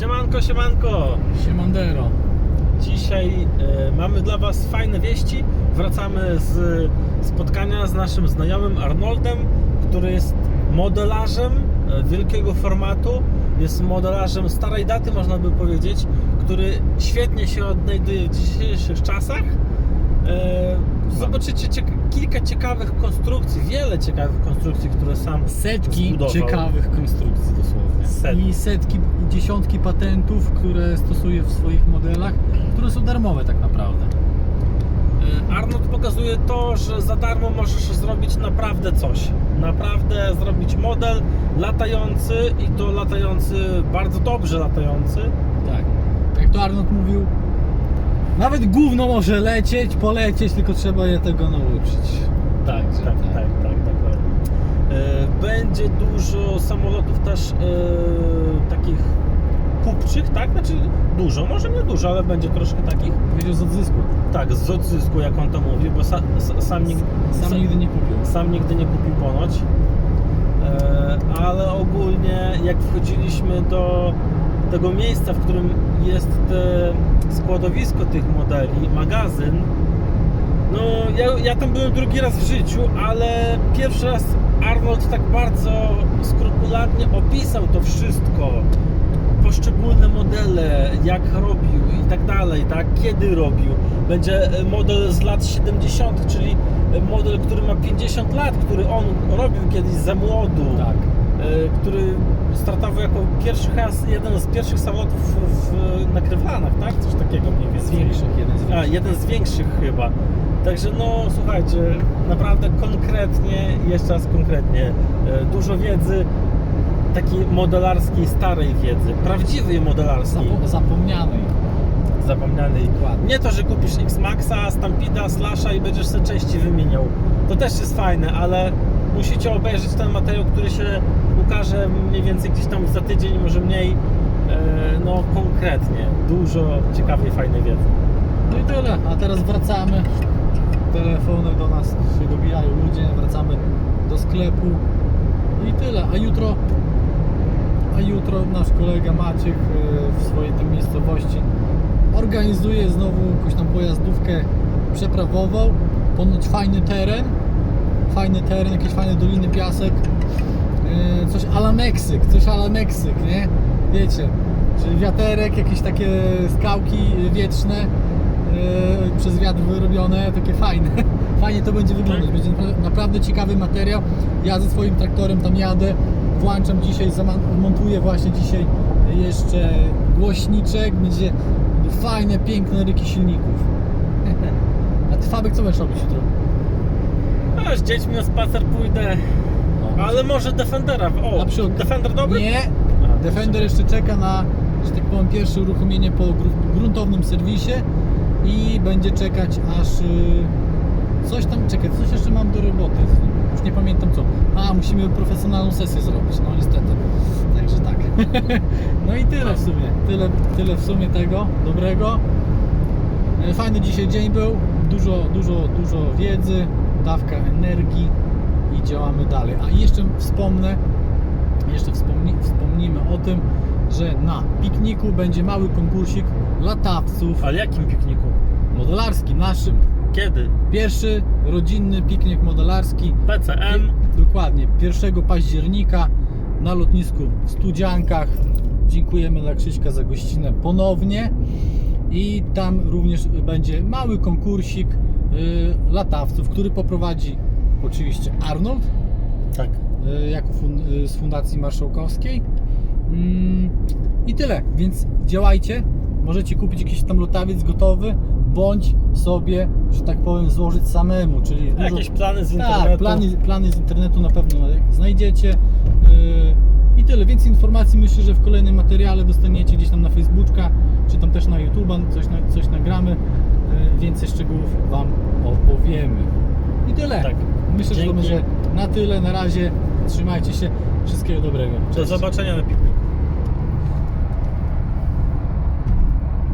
Siemanko, siemanko! Siemandero. Dzisiaj e, mamy dla Was fajne wieści. Wracamy z spotkania z naszym znajomym Arnoldem, który jest modelarzem e, wielkiego formatu. Jest modelarzem starej daty, można by powiedzieć, który świetnie się odnajduje w dzisiejszych czasach. E, Zobaczycie ciek- kilka ciekawych konstrukcji, wiele ciekawych konstrukcji, które sam Setki zbudował. ciekawych konstrukcji dosłownie. Setki. I setki, dziesiątki patentów, które stosuje w swoich modelach, które są darmowe tak naprawdę. E, Arnold pokazuje to, że za darmo możesz zrobić naprawdę coś. Naprawdę zrobić model latający i to latający, bardzo dobrze latający. Tak. Jak to Arnold mówił, nawet gówno może lecieć, polecieć, tylko trzeba je tego nauczyć. Tak, Także tak, tak, tak, dokładnie. E, Będzie dużo samolotów też e, takich kupczych, tak? Znaczy dużo, może nie dużo, ale będzie troszkę takich. Wiedział z odzysku. Tak, z odzysku, jak on to mówi, bo sa, sa, sam, nigdy, Sam nigdy nie kupił. sam nigdy nie kupił ponoć. E, ale ogólnie jak wchodziliśmy do tego miejsca, w którym jest te składowisko tych modeli, magazyn, no ja, ja tam byłem drugi raz w życiu, ale pierwszy raz Arnold tak bardzo skrupulatnie opisał to wszystko. Poszczególne modele, jak robił i tak dalej, tak? Kiedy robił. Będzie model z lat 70., czyli model, który ma 50 lat, który on robił kiedyś za młodu Tak. e, który startował jako pierwszy jeden z pierwszych samolotów w, Krywlanach, tak? Coś takiego mniej Z więcej. większych, jeden z A, większych. jeden z większych chyba. Także no słuchajcie, naprawdę konkretnie, jeszcze raz konkretnie, e, dużo wiedzy, takiej modelarskiej, starej wiedzy, prawdziwej modelarskiej, Zapo- zapomnianej. zapomnianej. Dokładnie. Nie to, że kupisz X-Maxa, Stampida, Slasha i będziesz sobie części wymieniał. To też jest fajne, ale musicie obejrzeć ten materiał, który się ukaże mniej więcej gdzieś tam za tydzień, może mniej. E, No konkretnie, dużo ciekawej, fajnej wiedzy. No i tyle, a teraz wracamy. Telefony do nas się dobijają ludzie, wracamy do sklepu i tyle. A jutro, a jutro nasz kolega Maciek e, w swojej tam miejscowości organizuje znowu jakąś tam pojazdówkę przeprawową. Ponoć fajny teren, fajny teren, jakieś fajne doliny, piasek. E, Coś ala Meksyk, coś ala Meksyk, nie? Wiecie, czyli wiaterek, jakieś takie skałki wietrzne, e, przez wiatr wyrobione, takie fajne. Fajnie to będzie wyglądać, będzie napra- naprawdę ciekawy materiał. Ja ze swoim traktorem tam jadę, włączam dzisiaj, montuję właśnie dzisiaj jeszcze głośniczek, będzie fajne, piękne ryki silników. A ty Fabek co będziesz robić jutro? A z dziećmi na spacer pójdę, No. ale może Defendera. O, Defender dobry? Nie, Defender jeszcze czeka na, że tak powiem, pierwsze uruchomienie po gru- gruntownym serwisie i będzie czekać aż y, coś tam, czekaj, coś jeszcze mam do roboty, już nie pamiętam co. A, musimy profesjonalną sesję zrobić, no niestety. Także tak. no i tyle w sumie, tyle, tyle w sumie tego dobrego. E, Fajny dzisiaj dzień był, dużo, dużo, dużo wiedzy, dawka energii i działamy dalej. A jeszcze wspomnę, jeszcze wspomni, wspomnimy o tym, że na pikniku będzie mały konkursik latawców Ale jakim pikniku? modelarskim naszym. Kiedy? Pierwszy rodzinny piknik modelarski. PCM. Dokładnie, 1 października na lotnisku w Studziankach. Dziękujemy dla Krzyśka za gościnę ponownie. I tam również będzie mały konkursik y, latawców, który poprowadzi oczywiście Arnold, Tak. Y, jako fun, y, z Fundacji Marszałkowskiej. Mm, I tyle, więc działajcie. Możecie kupić jakiś tam lotawiec gotowy, bądź sobie, że tak powiem, złożyć samemu, czyli dużo, Jakieś plany z internetu. tak, plany, plany z internetu na pewno znajdziecie. Yy, I tyle. Więcej informacji myślę, że w kolejnym materiale dostaniecie gdzieś tam na Facebooka, czy tam też na YouTube'a, coś, na, coś nagramy. Więcej szczegółów Wam opowiemy. I tyle. Tak. Myślę, że to Dzięki. będzie na tyle. Na razie. Trzymajcie się. Wszystkiego dobrego. Do zobaczenia na.